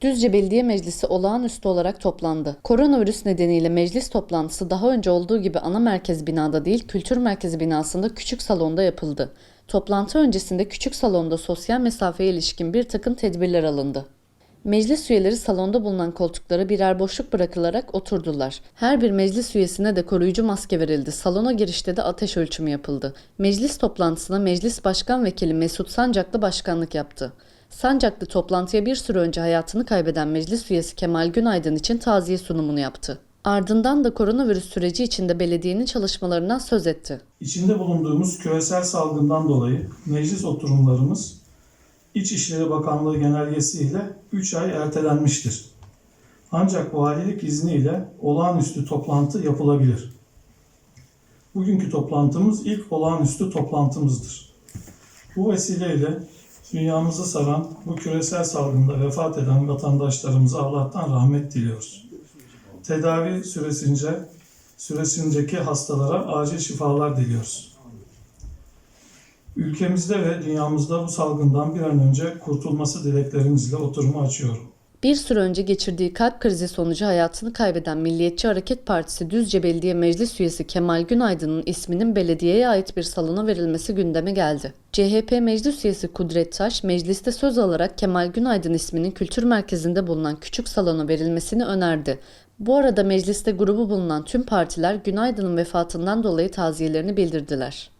Düzce Belediye Meclisi olağanüstü olarak toplandı. Koronavirüs nedeniyle meclis toplantısı daha önce olduğu gibi ana merkez binada değil, kültür merkezi binasında küçük salonda yapıldı. Toplantı öncesinde küçük salonda sosyal mesafeye ilişkin bir takım tedbirler alındı. Meclis üyeleri salonda bulunan koltuklara birer boşluk bırakılarak oturdular. Her bir meclis üyesine de koruyucu maske verildi. Salona girişte de ateş ölçümü yapıldı. Meclis toplantısına Meclis Başkan Vekili Mesut Sancaklı başkanlık yaptı. Sancaklı toplantıya bir süre önce hayatını kaybeden meclis üyesi Kemal Günaydın için taziye sunumunu yaptı. Ardından da koronavirüs süreci içinde belediyenin çalışmalarından söz etti. İçinde bulunduğumuz küresel salgından dolayı meclis oturumlarımız İçişleri Bakanlığı genelgesiyle 3 ay ertelenmiştir. Ancak valilik izniyle olağanüstü toplantı yapılabilir. Bugünkü toplantımız ilk olağanüstü toplantımızdır. Bu vesileyle dünyamızı saran bu küresel salgında vefat eden vatandaşlarımıza Allah'tan rahmet diliyoruz. Tedavi süresince süresindeki hastalara acil şifalar diliyoruz. Ülkemizde ve dünyamızda bu salgından bir an önce kurtulması dileklerimizle oturumu açıyorum. Bir süre önce geçirdiği kalp krizi sonucu hayatını kaybeden Milliyetçi Hareket Partisi Düzce Belediye Meclis Üyesi Kemal Günaydın'ın isminin belediyeye ait bir salona verilmesi gündeme geldi. CHP Meclis Üyesi Kudret Taş, mecliste söz alarak Kemal Günaydın isminin kültür merkezinde bulunan küçük salona verilmesini önerdi. Bu arada mecliste grubu bulunan tüm partiler Günaydın'ın vefatından dolayı taziyelerini bildirdiler.